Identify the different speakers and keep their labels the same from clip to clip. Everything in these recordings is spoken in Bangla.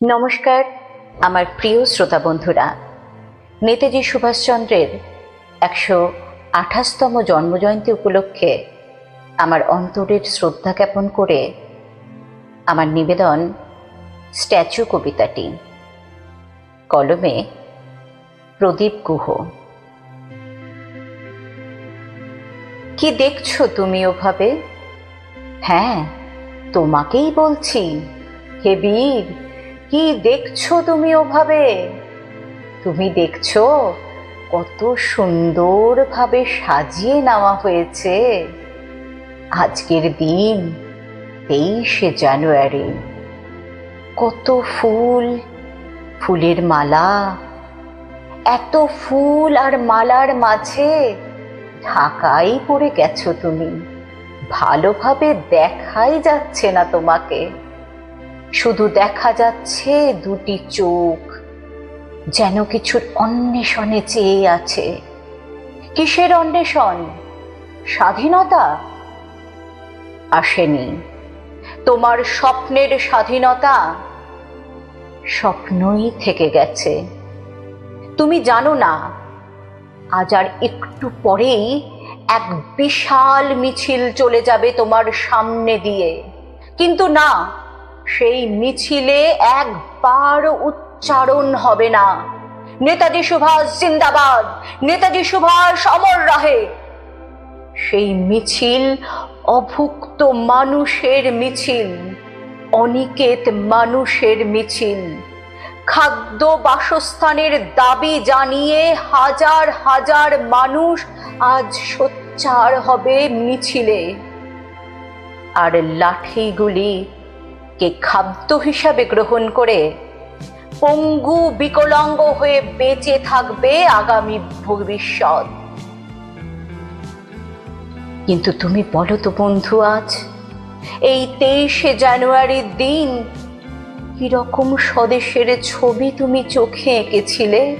Speaker 1: নমস্কার, আমার প্রিয় শ্রোতা বন্ধুরা। নেতাজি সুভাষচন্দ্রের একশো আঠাশতম জন্মজয়ন্তী উপলক্ষে আমার অন্তরের শ্রদ্ধা জ্ঞাপন করে আমার নিবেদন স্ট্যাচু কবিতাটি। কলমে প্রদীপ গুহ। কি দেখছ তুমি ওভাবে? হ্যাঁ তোমাকেই বলছি, হে বীর কি দেখছ তুমি ওভাবে? তুমি দেখছ কত সুন্দরভাবে সাজিয়ে নেওয়া হয়েছে। আজকের দিন তেইশে জানুয়ারি। কত ফুল, ফুলের মালা। এত ফুল আর মালার মাঝে ঢাকাই পড়ে গেছো তুমি। ভালোভাবে দেখাই যাচ্ছে না তোমাকে। শুধু দেখা যাচ্ছে দুটি চোখ, যেন কিছুর অন্বেষণে চেয়ে আছে। কিসের অন্বেষণ? স্বাধীনতা? আসেনি। তোমার স্বপ্নের স্বাধীনতা? স্বপ্নই থেকে গেছে। তুমি জানো না, আজ আর একটু পরেই এক বিশাল মিছিল চলে যাবে তোমার সামনে দিয়ে। কিন্তু না সেই মিছিলে একবার উচ্চারণ হবে না। নেতাজি সুভাষ জিন্দাবাদ, নেতাজি সুভাষ অমর রহে। সেই মিছিল, অভুক্ত মানুষের মিছিল, অনিকেত মানুষের মিছিল। খাদ্য বাসস্থানের দাবি জানিয়ে হাজার হাজার মানুষ আজ সোচ্চার হবে মিছিলে। আর লাঠিগুলি কে খাদ্য হিসাবে গ্রহণ করে পঙ্গু বিকলাঙ্গ হয়ে বেঁচে থাকবে আগামী ভবিষ্যৎ। কিন্তু তুমি বলো তো বন্ধু, আজ এই তেইশে জানুয়ারির দিন কীরকম স্বদেশের ছবি তুমি চোখে এঁকেছিলে?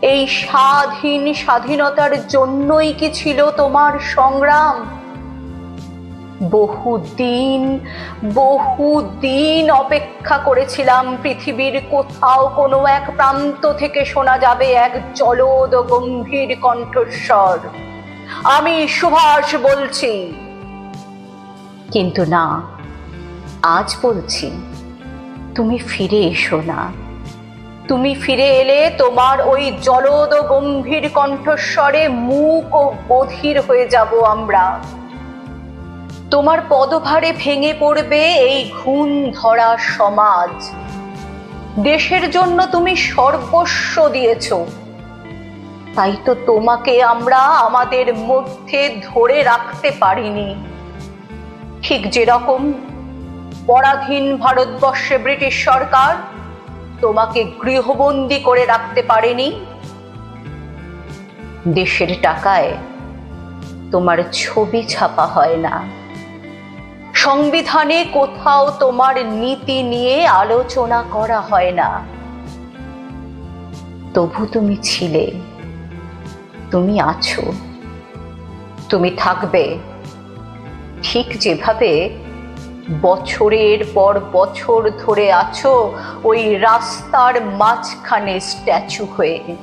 Speaker 1: এই স্বাধীন স্বাধীনতার জন্যই কি ছিল তোমার সংগ্রাম? বহুদিন বহুদিন অপেক্ষা করেছিলাম পৃথিবীর কোথাও কোনো এক প্রান্ত থেকে শোনা যাবে এক জলদ গম্ভীর কণ্ঠস্বর। আমি সুভাষ বলছি। কিন্তু না, আজ বলছি, তুমি ফিরে এসো না। তুমি ফিরে এলে তোমার ওই জলদ গম্ভীর কণ্ঠস্বরে মুখ ও বধির হয়ে যাব আমরা। তোমার পদভারে ভেঙে পড়বে এই ঘুণ ধরা সমাজ। দেশের জন্য তুমি সর্বস্ব দিয়েছ। তাই তো তোমাকে আমরা আমাদের মধ্যে ধরে রাখতে পারিনি। ঠিক যেরকম পরাধীন ভারতবর্ষে ব্রিটিশ সরকার তোমাকে গৃহবন্দী করে রাখতে পারেনি, দেশের টাকায় তোমার ছবি ছাপা হয় না। সংবিধানে কোথাও তোমার নীতি নিয়ে আলোচনা করা হয় না। তবু তুমি ছিলে। তুমি আছো। তুমি থাকবে। ঠিক যেভাবে বছরের পর বছর ধরে আছো, ওই রাস্তার মাঝখানে স্ট্যাচু হয়ে।